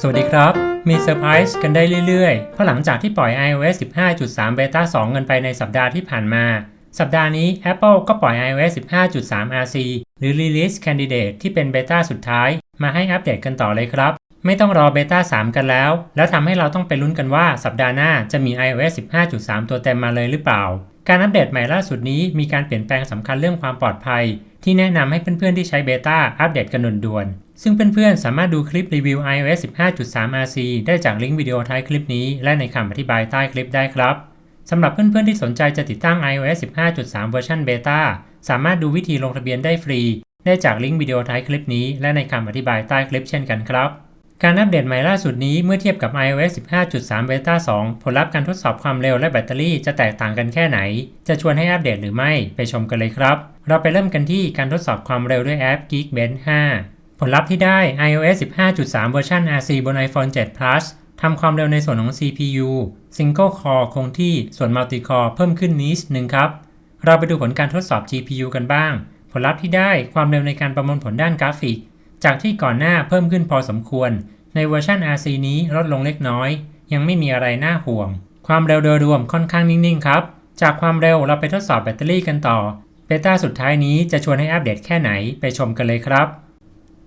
สวัสดีครับ มีเซอร์ไพรส์กันได้เรื่อยๆ เพราะหลังจากที่ปล่อย iOS 15.3 Beta 2 กันไปในสัปดาห์ที่ผ่านมา สัปดาห์นี้ Apple ก็ปล่อย iOS 15.3 RC หรือ Release Candidate ที่เป็นเบต้าสุดท้าย มาให้อัปเดตกันต่อเลยครับ ไม่ต้องรอเบต้า3 กันแล้ว แล้วทำให้เราต้องไปลุ้นกันว่าสัปดาห์หน้าจะมี iOS 15.3 ตัวเต็มมาเลยหรือเปล่า การอัปเดตใหม่ล่าสุดนี้มีการเปลี่ยนแปลงสำคัญเรื่องความปลอดภัย ที่แนะนำให้เพื่อนๆที่ใช้เบต้าอัปเดตกันด่วนๆ ซึ่งเพื่อนๆ สามารถดูคลิปรีวิว iOS 15.3 RC ได้จากลิงก์วิดีโอท้ายคลิปนี้ และในคำอธิบายใต้คลิปได้ครับ สำหรับเพื่อนๆ ที่สนใจจะติดตั้ง iOS 15.3 เวอร์ชันเบต้าสามารถดูวิธีลงทะเบียนได้ฟรี ได้จากลิงก์วิดีโอท้ายคลิปนี้ และในคำอธิบายใต้คลิปเช่นกันครับ การอัปเดตใหม่ล่าสุดนี้เมื่อเทียบกับ iOS 15.3 Beta 2 ผลลัพธ์การทดสอบความเร็วและแบตเตอรี่จะแตกต่างกันแค่ไหน จะชวนให้อัปเดตหรือไม่ไปชมกันเลยครับ เราไปเริ่มกันที่การทดสอบความเร็วด้วยแอป Geekbench 5 ผลลัพธ์ที่ได้ iOS 15.3 เวอร์ชัน RC บน iPhone 7 Plus ทำความเร็วในส่วนของ CPU Single Core คงที่ ส่วน Multi Core เพิ่มขึ้นนิดนึงครับ เราไปดูผลการทดสอบ GPU กันบ้าง ผลลัพธ์ที่ได้ความเร็วในการประมวลผลด้านกราฟิก จากที่ก่อนหน้าเพิ่มขึ้นพอสมควร ในเวอร์ชัน RC นี้ลดลงเล็กน้อย ยังไม่มีอะไรน่าห่วง ความเร็วโดยรวมค่อนข้างนิ่งๆ ครับ จากความเร็วเราไปทดสอบแบตเตอรี่กันต่อ เบต้าสุดท้ายนี้จะชวนให้อัปเดตแค่ไหนไปชมกันเลยครับ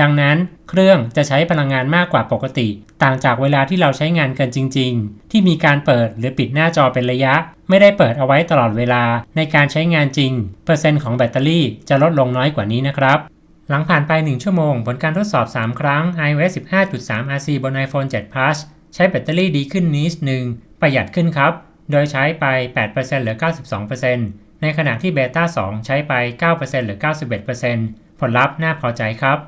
ดังนั้นเครื่องจะใช้พลังงานมากกว่าปกติ ต่างจากเวลาที่เราใช้งานกันจริง ๆ ที่มีการเปิดหรือปิดหน้าจอเป็นระยะ ไม่ได้เปิดเอาไว้ตลอดเวลาในการใช้งานจริง เปอร์เซ็นต์ของแบตเตอรี่จะลดลงน้อยกว่านี้นะครับหลังผ่านไป 1 ชั่วโมง ผลการทดสอบ 3 ครั้ง iOS 15.3 RC บน iPhone 7 Plus ใช้แบตเตอรี่ดีขึ้นนิดหนึ่ง ประหยัดขึ้นครับ โดยใช้ไป 8%เหลือ 92%ในขณะที่เบต้า2 ใช้ไป 9%เหลือ 91%ผลลัพธ์น่าพอใจครับ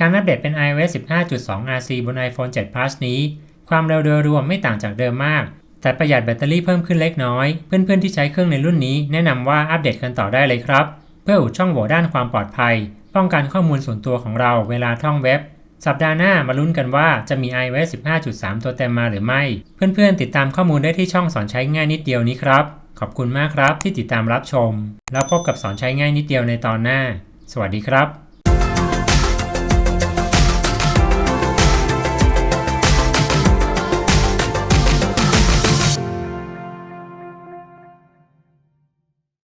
การอัปเดตเป็น iOS 15.2 RC บน iPhone 7 Plus นี้ ความเร็วโดยรวมไม่ต่างจากเดิมมาก แต่ประหยัดแบตเตอรี่เพิ่มขึ้นเล็กน้อย เพื่อนๆที่ใช้เครื่องในรุ่นนี้แนะนำว่าอัปเดตกันต่อได้เลยครับ เพื่ออุดช่องโหว่ด้านความปลอดภัย ป้องกันข้อมูลส่วนตัวของเราเวลาท่องเว็บ สัปดาห์หน้ามาลุ้นกันว่าจะมี iOS 15.3 ตัวเต็มมาหรือไม่ เพื่อนๆ ติดตามข้อมูลได้ที่ช่องสอนใช้ง่ายนิดเดียวนี้ครับ ขอบคุณมากครับที่ติดตามรับชม แล้วพบกับสอนใช้ง่ายนิดเดียวในตอนหน้า สวัสดีครับ